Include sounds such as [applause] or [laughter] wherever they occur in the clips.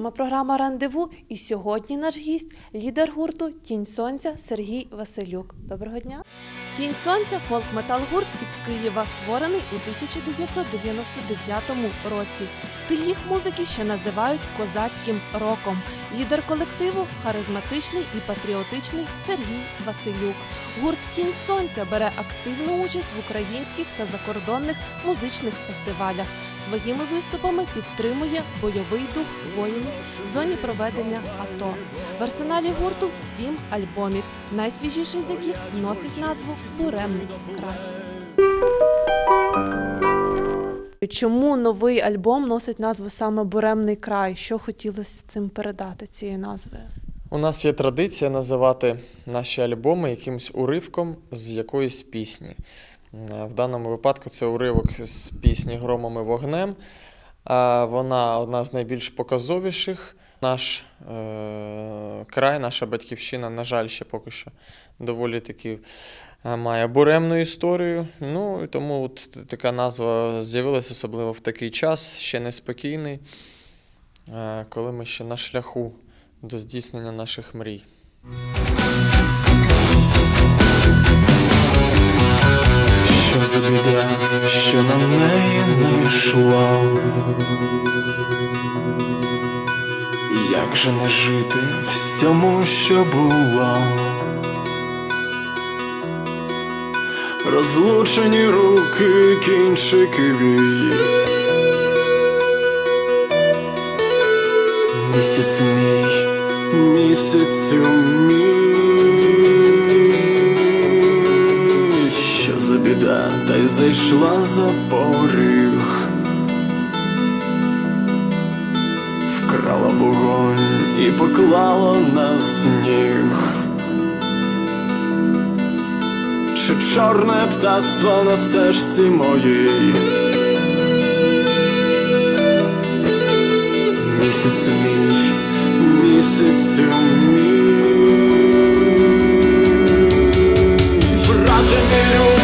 вами програма Рандеву. І сьогодні наш гість лідер гурту Тінь Сонця Сергій Василюк. Доброго дня. Тінь Сонця фолк-метал гурт із Києва створений у 1999 році. Стиль їх музики ще називають козацьким роком. Лідер колективу харизматичний і патріотичний Сергій Василюк. Гурт Тінь Сонця бере активну участь в українських та закордонних музичних фестивалях. Своїми виступами підтримує бойовий дух воїнів в зоні проведення АТО. В арсеналі гурту сім альбомів, найсвіжіший з яких носить назву Буремний край. Чому новий альбом носить назву саме Буремний край? Що хотілося цим передати цією назвою? У нас є традиція називати наші альбоми якимось уривком з якоїсь пісні. Е, В даному випадку це уривок з пісні Громом і вогнем. Вона одна з найбільш показовіших. Наш е- край, наша батьківщина, на жаль, ще поки що доволі таки е, має буремну історію. Ну і тому от така назва з'явилася, особливо в такий час, ще неспокійний, е, коли ми ще на шляху до здійснення наших мрій. Що за біда, що на неї не йшла? Як же не жити всьому, що було? Розлучені руки, кінчики вій. Місяць мій, місяцю мій. Біда, та й зайшла за поріг. Вкрала вогонь і поклала на сніг. Чи чорне птаство на стежці моїй? Місяцю мій, місяцю мій. Брате мій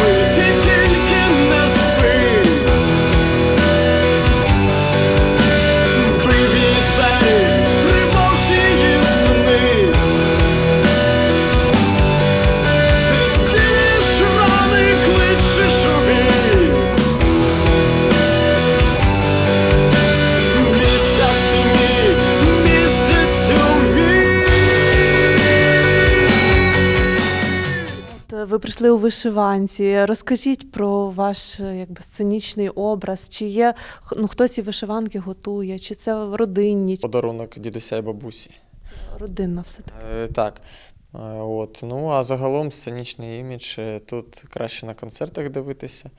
ви прийшли у вишиванці. Розкажіть про ваш якби сценічний образ. Чи є ну, хто ці вишиванки готує, чи це родинні, Подарунок дідуся і бабусі. родинна все таки? Е, так. Е, От. Ну, а загалом сценічний імідж е, тут краще на концертах дивитися.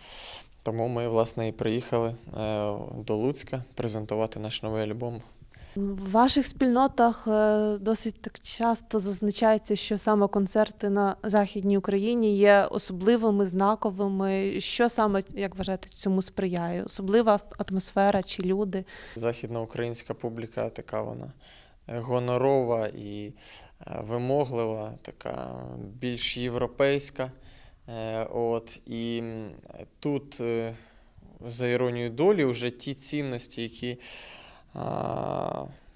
Тому ми, власне, і приїхали е, до Луцька презентувати наш новий альбом. В ваших спільнотах е, досить так часто зазначається, що саме концерти на Західній Україні є особливими, знаковими. Що саме, як вважаєте, цьому сприяє? Особлива атмосфера чи люди? Західноукраїнська публіка така вона е, гонорова і е, вимоглива, така більш європейська. От, і тут, за іронією долі, вже ті цінності, які,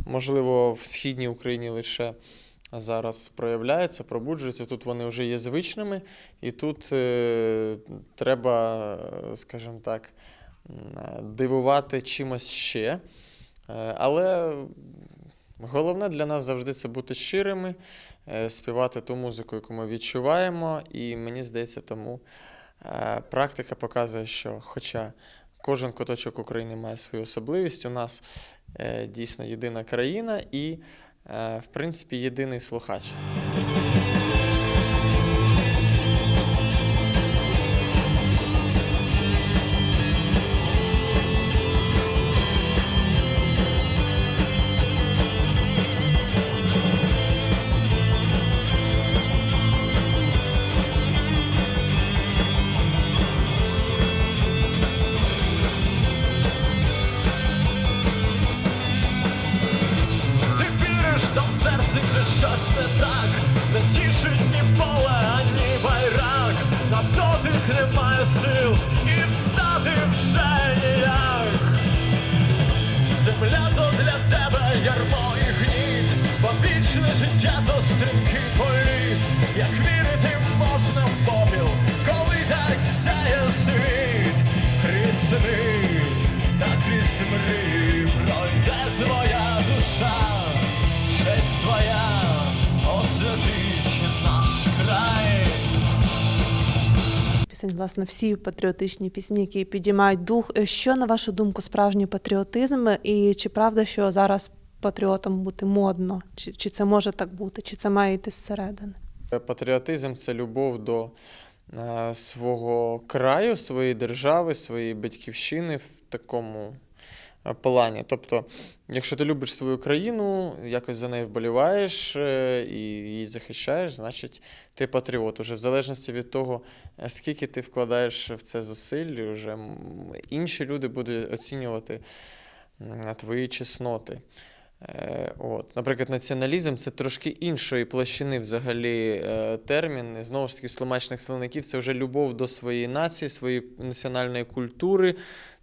можливо, в східній Україні лише зараз проявляються, пробуджуються, тут вони вже є звичними, і тут е, треба, скажімо так, дивувати чимось ще. Е, Але головне для нас завжди це бути щирими, е, співати ту музику, яку ми відчуваємо. І мені здається, тому практика показує, що хоча кожен куточок України має свою особливість, у нас е, дійсно єдина країна і, е, в принципі, єдиний слухач. Пісень, власне, всі патріотичні пісні, які підіймають дух. Е, Що, на вашу думку, справжній патріотизм? І чи правда, що зараз патріотом бути модно? Чи, чи це може так бути? Чи це має йти зсередини? Патріотизм це любов до е, свого краю, своєї держави, своєї батьківщини в такому е, плані. Тобто, якщо ти любиш свою країну, якось за нею вболіваєш е, і її захищаєш, значить ти патріот. Уже в залежності від того, е, скільки ти вкладаєш в це зусиль, вже інші люди будуть оцінювати твої чесноти. Е, От. Наприклад, націоналізм це трошки іншої площини взагалі е, термін. І Знову ж таки, сломачних силовиків це вже любов до своєї нації, своєї національної культури.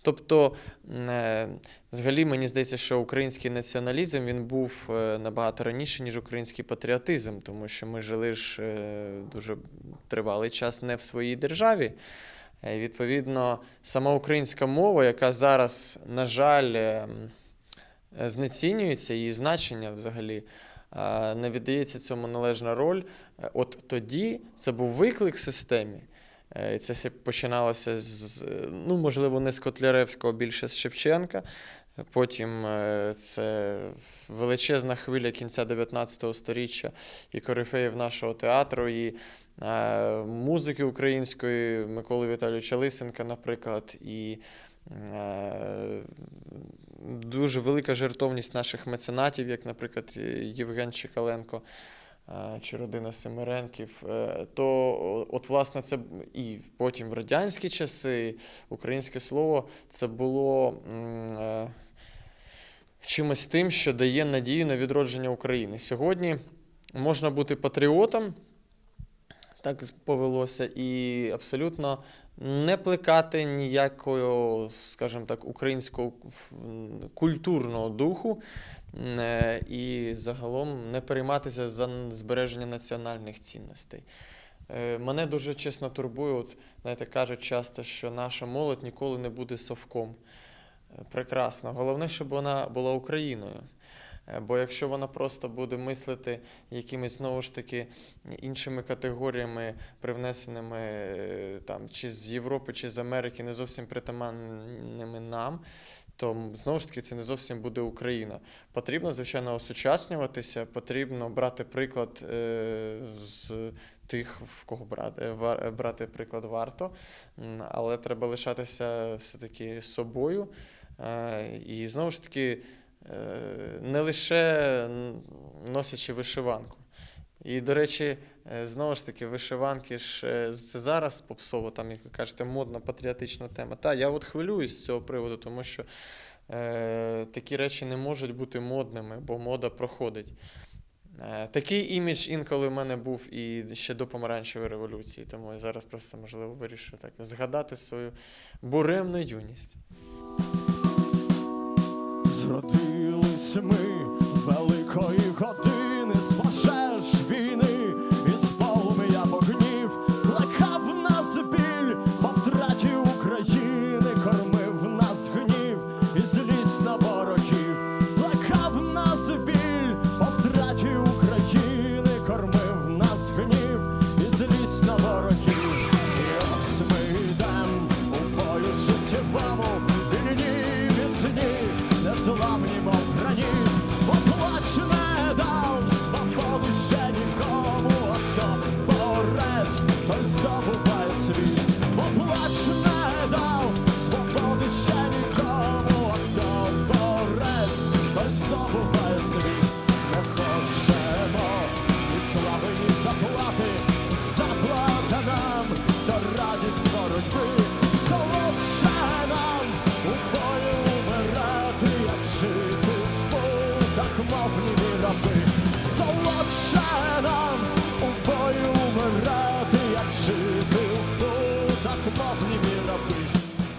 Тобто, е, взагалі, мені здається, що український націоналізм він був е, набагато раніше, ніж український патріотизм, тому що ми жили ж е, дуже тривалий час не в своїй державі. Відповідно, сама українська мова, яка зараз, на жаль, знецінюється, її значення взагалі не віддається цьому належна роль. От тоді це був виклик системі. Е, І це починалося з, ну, можливо, не з Котляревського, більше з Шевченка. Потім е, це величезна хвиля кінця 19 століття і корифеїв нашого театру, і е, музики української Миколи Віталійовича Лисенка, наприклад, і е, дуже велика жертовність наших меценатів, як, наприклад, Євген Чекаленко чи родина Семеренків, е, то от, власне, це і потім в радянські часи українське слово це було. е, Чимось тим, що дає надію на відродження України. Сьогодні можна бути патріотом, так повелося, і абсолютно не плекати ніякого, скажімо так, українського культурного духу е, і загалом не перейматися за збереження національних цінностей. Е, Мене дуже чесно турбує, от, знаєте, кажуть часто, що наша молодь ніколи не буде совком. Е, Прекрасно. Головне, щоб вона була Україною. Е, Бо якщо вона просто буде мислити якимись знову ж таки іншими категоріями, привнесеними е, там чи з Європи, чи з Америки, не зовсім притаманними нам, то знову ж таки це не зовсім буде Україна. Потрібно, звичайно, осучаснюватися, потрібно брати приклад е, з тих, в кого брати, брати приклад варто, але треба лишатися все-таки собою. І знову ж таки, не лише носячи вишиванку. І, до речі, е, знову ж таки, вишиванки ж е, це зараз попсово, там, як ви кажете, модна патріотична тема. Та, я от хвилююсь з цього приводу, тому що е, такі речі не можуть бути модними, бо мода проходить. Е, Такий імідж інколи в мене був і ще до помаранчевої революції, тому я зараз просто, можливо, вирішую так згадати свою буремну юність. Зродились ми великої години з пожеж війни, із полум'я вогнів, плекав нас біль по втраті України, кормив нас гнів і злість на ворогів, плекав нас біль по втраті України, кормив нас гнів і злість на ворогів. І ось ми йдем у бою життєвому,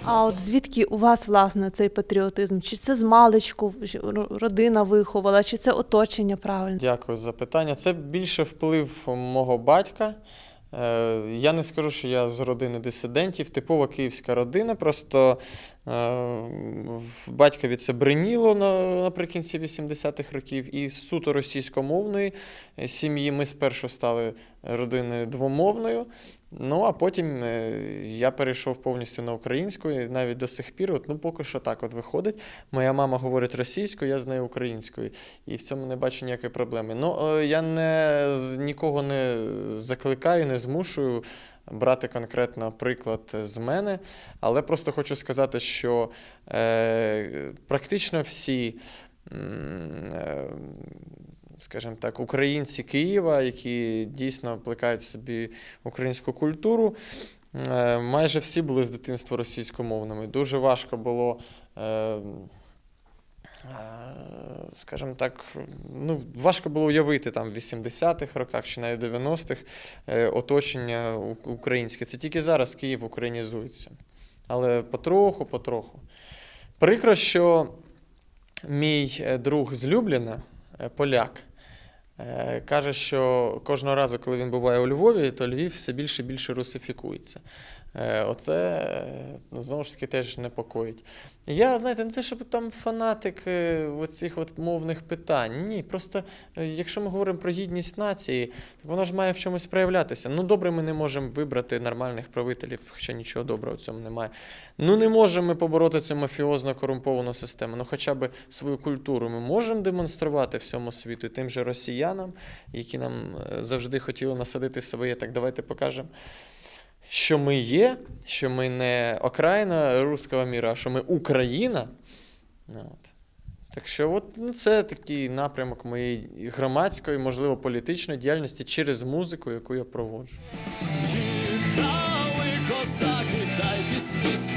А от звідки у вас власне цей патріотизм? Чи це з маличку родина виховала, чи це оточення правильно? Дякую за питання. Це більше вплив мого батька. Е, Я не скажу, що я з родини дисидентів, типова київська родина. Просто е, в батькові це бриніло наприкінці 80-х років. І суто російськомовної е, сім'ї ми спершу стали родиною двомовною. Ну, а потім е, я перейшов повністю на українську, і навіть до сих пір, от, ну поки що так от виходить. Моя мама говорить російською, я з нею українською. І в цьому не бачу ніякої проблеми. Ну, е, я не, нікого не закликаю, не змушую брати конкретно приклад з мене, але просто хочу сказати, що е, практично всі. е, Скажімо так, українці Києва, які дійсно плекають собі українську культуру, е, майже всі були з дитинства російськомовними. Дуже важко було е, Е, скажімо так, ну, важко було уявити там в 80-х роках чи навіть 90-х е, оточення українське. Це тільки зараз Київ українізується. Але потроху, потроху. Прикро, що мій друг з Любліна, поляк, каже, що кожного разу, коли він буває у Львові, то Львів все більше і більше русифікується. Е, Оце е, ну, знову ж таки теж непокоїть. Я, знаєте, не те, щоб там фанатик е, оцих от мовних питань. Ні, просто якщо ми говоримо про гідність нації, так воно ж має в чомусь проявлятися. Ну, добре, ми не можемо вибрати нормальних правителів, хоча нічого доброго в цьому немає. Ну, не можемо ми побороти цю мафіозно корумповану систему. Ну, хоча б свою культуру ми можемо демонструвати всьому світу, і тим же росіянам, які нам завжди хотіли насадити своє. Так давайте покажемо що ми є, що ми не окраїна руського міра, а що ми Україна. Ну, От. Так що, от, ну, це такий напрямок моєї громадської, можливо, політичної діяльності через музику, яку я проводжу. Їхали козаки, та й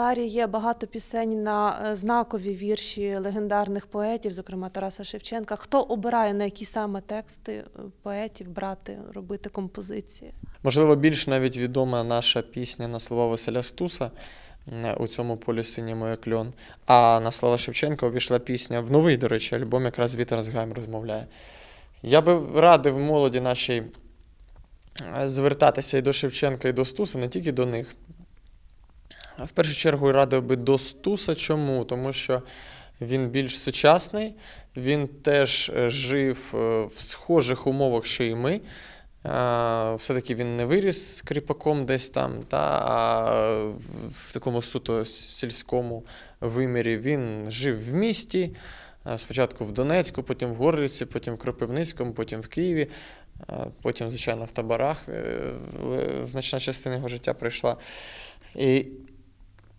репертуарі є багато пісень на е, знакові вірші легендарних поетів, зокрема Тараса Шевченка. Хто обирає на які саме тексти е, поетів брати, робити композиції? Можливо, більш навіть відома наша пісня на слова Василя Стуса у цьому полі синій моє кльон. А на слова Шевченка увійшла пісня в новий, до речі, альбом якраз Вітер з Гайм розмовляє. Я би радив молоді нашій е, звертатися і до Шевченка, і до Стуса, не тільки до них. В першу чергу радив би до Стуса. Чому? Тому що він більш сучасний, він теж е, жив е, в схожих умовах, що і ми. Все-таки він не виріс скріпаком десь там, та, а в- такому суто сільському вимірі він жив в місті. Спочатку в Донецьку, потім в Горлівці, потім в Кропивницькому, потім в Києві, потім, звичайно, в таборах. е, Значна частина його життя пройшла. І,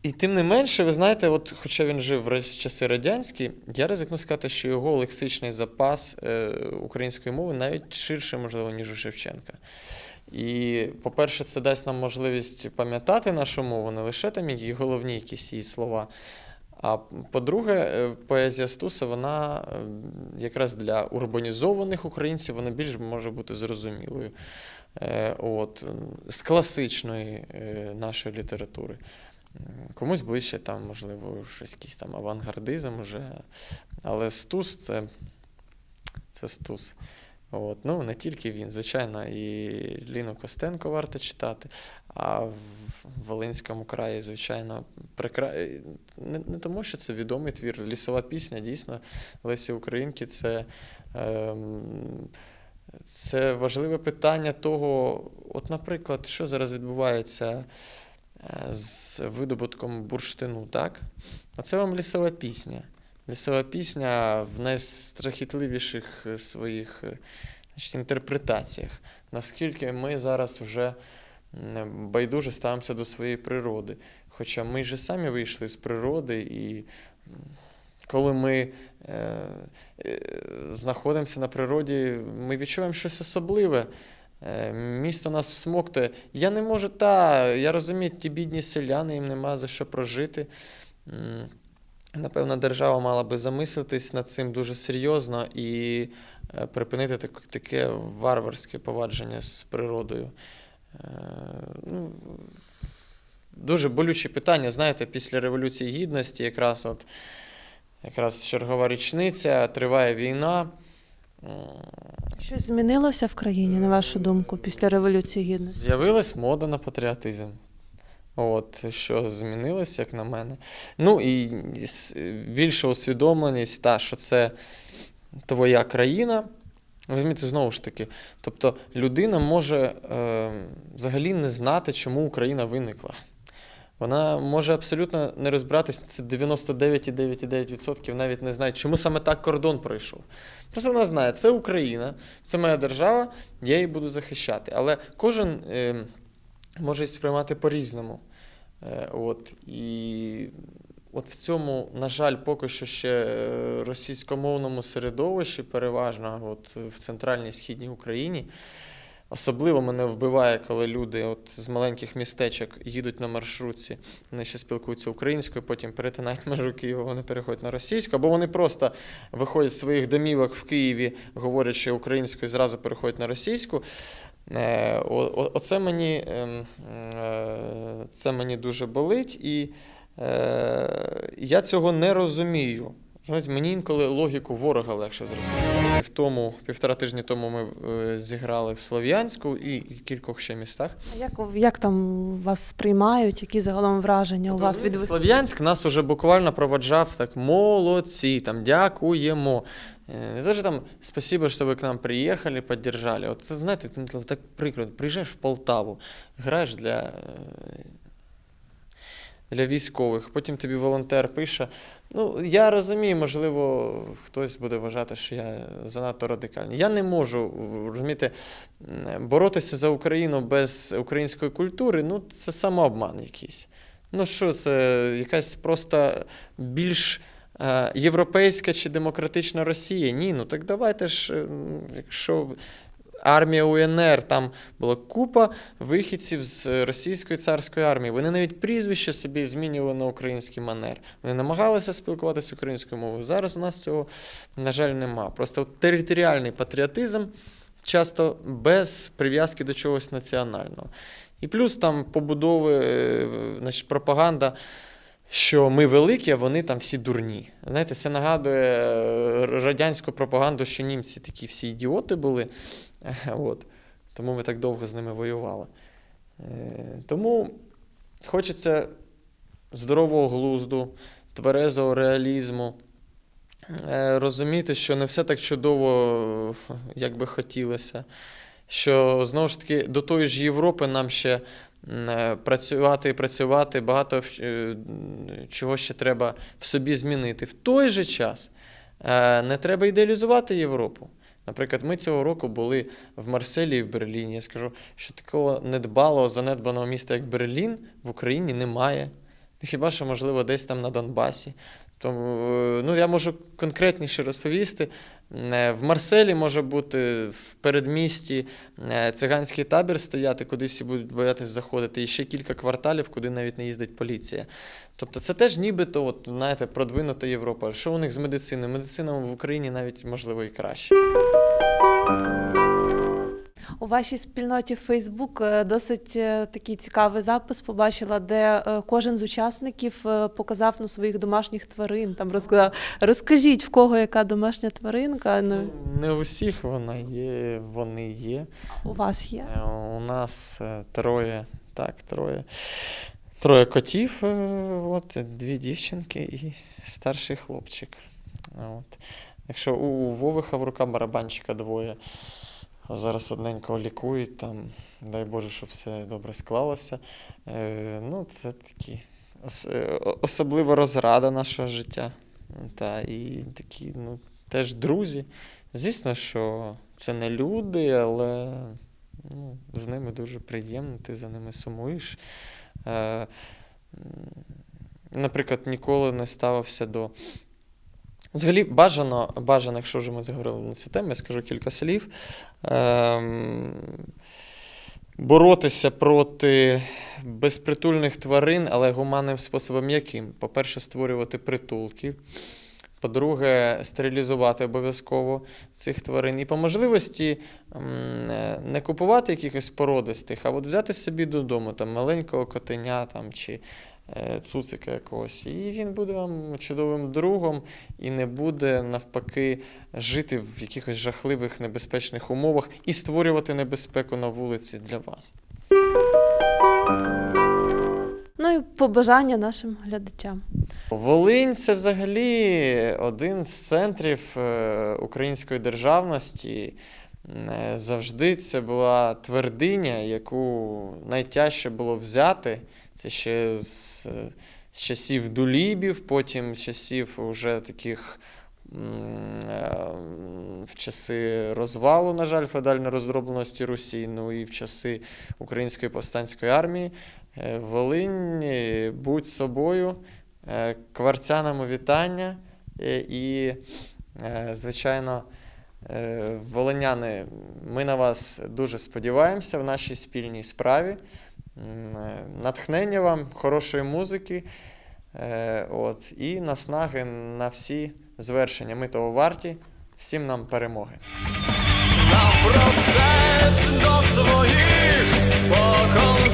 і тим не менше, ви знаєте, от, хоча він жив в часи радянські, я ризикну сказати, що його лексичний запас е, української мови навіть ширше, можливо, ніж у Шевченка. І, по-перше, це дасть нам можливість пам'ятати нашу мову, не лише там її головні якісь її слова. А по-друге, е, поезія Стуса, вона е, якраз для урбанізованих українців вона більш може бути зрозумілою. От, з класичної нашої літератури. Комусь ближче там, можливо, щось якийсь там авангардизм уже. Але Стус це, це Стус. От. Ну, не тільки він, звичайно, і Ліну Костенко варто читати, а в Волинському краї, звичайно, прекра... не, не тому, що це відомий твір, лісова пісня, дійсно, Лесі Українки це. Ем... Це важливе питання того, от, наприклад, що зараз відбувається е, з видобутком бурштину, так? Оце вам лісова пісня. Лісова пісня в найстрахітливіших е, своїх е, значить, інтерпретаціях. Наскільки ми зараз вже байдуже ставимося до своєї природи. Хоча ми ж самі вийшли з природи, і коли ми е, е, знаходимося на природі, ми відчуваємо щось особливе. Е, Місто нас всмоктує. Я не можу, та, я розумію, ті бідні селяни, їм нема за що прожити. Напевно, держава мала би замислитись над цим дуже серйозно і е, припинити так, таке варварське повадження з природою. Е, Ну, дуже болючі питання. Знаєте, після Революції Гідності, якраз от якраз чергова річниця, триває війна. М, Щось змінилося в країні, на вашу думку, після Революції Гідності? З'явилась мода на патріотизм. От, що змінилось, як на мене. Ну і більша усвідомленість, та, що це твоя країна. Розумієте, знову ж таки, тобто людина може е, взагалі не знати, чому Україна виникла. Вона може абсолютно не розбиратись, це 99,9% навіть не знає, чому саме так кордон пройшов. Просто вона знає, це Україна, це моя держава, я її буду захищати. Але кожен е, може сприймати по-різному. Е, от, і от в цьому, на жаль, поки що ще е, російськомовному середовищі, переважно от, в центральній східній Україні. Особливо мене вбиває, коли люди от з маленьких містечок їдуть на маршрутці, вони ще спілкуються українською, потім перетинають [laughs] межу Києва, вони переходять на російську, або вони просто виходять з своїх домівок в Києві, говорячи українською, зразу переходять на російську. Е, Оце мені, ем, е, це мені дуже болить, і е, я цього не розумію. Знаєте, мені інколи логіку ворога легше зрозуміти. Тому, півтора тижні тому ми е, зіграли в Слов'янську і, кількох ще містах. А як, як там вас сприймають? Які загалом враження у вас від Слов'янськ нас уже буквально проводжав так молодці, там дякуємо. Е, Не завжди там спасибо, що ви к нам приїхали, піддержали. От це знаєте, так прикро. Приїжджаєш в Полтаву, граєш для, е, для військових, потім тобі волонтер пише. Ну, я розумію, можливо, хтось буде вважати, що я занадто радикальний. Я не можу розумієте, боротися за Україну без української культури, ну це самообман якийсь. Ну що, це якась просто більш е, європейська чи демократична Росія? Ні, ну так давайте ж, якщо армія УНР, там була купа вихідців з російської царської армії. Вони навіть прізвище собі змінювали на український манер. Вони намагалися спілкуватися українською мовою. Зараз у нас цього, на жаль, нема. Просто територіальний патріотизм часто без прив'язки до чогось національного. І плюс там побудови, е, значить, пропаганда. Що ми великі, а вони там всі дурні. Знаєте, це нагадує е, радянську пропаганду, що німці такі всі ідіоти були. От. Тому ми так довго з ними воювали. Е, Тому хочеться здорового глузду, тверезого реалізму, е, розуміти, що не все так чудово, як би хотілося. Що знову ж таки до тої ж Європи нам ще е, працювати і працювати, багато чого ще треба в собі змінити. В той же час не треба ідеалізувати Європу. Наприклад, ми цього року були в Марселі і в Берліні. Я скажу, що такого недбалого, занедбаного міста, як Берлін, в Україні немає. Хіба що, можливо, десь там на Донбасі. Тому е, ну, я можу конкретніше розповісти. Е, В Марселі може бути в передмісті е, циганський табір стояти, куди всі будуть боятися заходити, і ще кілька кварталів, куди навіть не їздить поліція. Тобто це теж нібито, от, знаєте, продвинута Європа. Що у них з медициною? Медицина в Україні навіть можливо і краще. У вашій спільноті Facebook е, досить е, такий цікавий запис побачила, де е, кожен з учасників показав ну, своїх домашніх тварин. Там розказав, розкажіть, в кого яка домашня тваринка. Ну, Не у всіх вона є, вони є. у вас є. У нас троє, так, троє. Троє котів, от, дві дівчинки і старший хлопчик. От. Якщо у Вови Хаврука барабанщика двоє, а зараз одненького лікують, там, дай Боже, щоб все добре склалося. Е, ну, це такі ос- е, особлива розрада нашого життя. Та, і такі, ну, теж друзі. Звісно, що це не люди, але ну, з ними дуже приємно, ти за ними сумуєш. Е, наприклад, ніколи не ставився до. Взагалі, бажано, бажано, якщо вже ми заговорили на цю тему, я скажу кілька слів. Ем, боротися проти безпритульних тварин, але гуманним способом яким? По-перше, створювати притулки. По-друге, стерилізувати обов'язково цих тварин. І по можливості е, не купувати якихось породистих, а от взяти собі додому там, маленького котеня там, чи цуцика якогось. І він буде вам чудовим другом і не буде навпаки жити в якихось жахливих небезпечних умовах і створювати небезпеку на вулиці для вас. Ну і побажання нашим глядачам. Волинь це взагалі один з центрів е, української державності. Е, Завжди це була твердиня, яку найтяжче було взяти. Це ще з, з часів дулібів, потім з часів уже таких е, в часи розвалу, на жаль, феодальної роздробленості Русі, ну і в часи Української повстанської армії. Е, Волинь, будь собою. Кварцяному вітання і, звичайно, волиняни, ми на вас дуже сподіваємося в нашій спільній справі. Е, Натхнення вам, хорошої музики е, от, і наснаги на всі звершення. Ми того варті. Всім нам перемоги. Навпростець до своїх спокон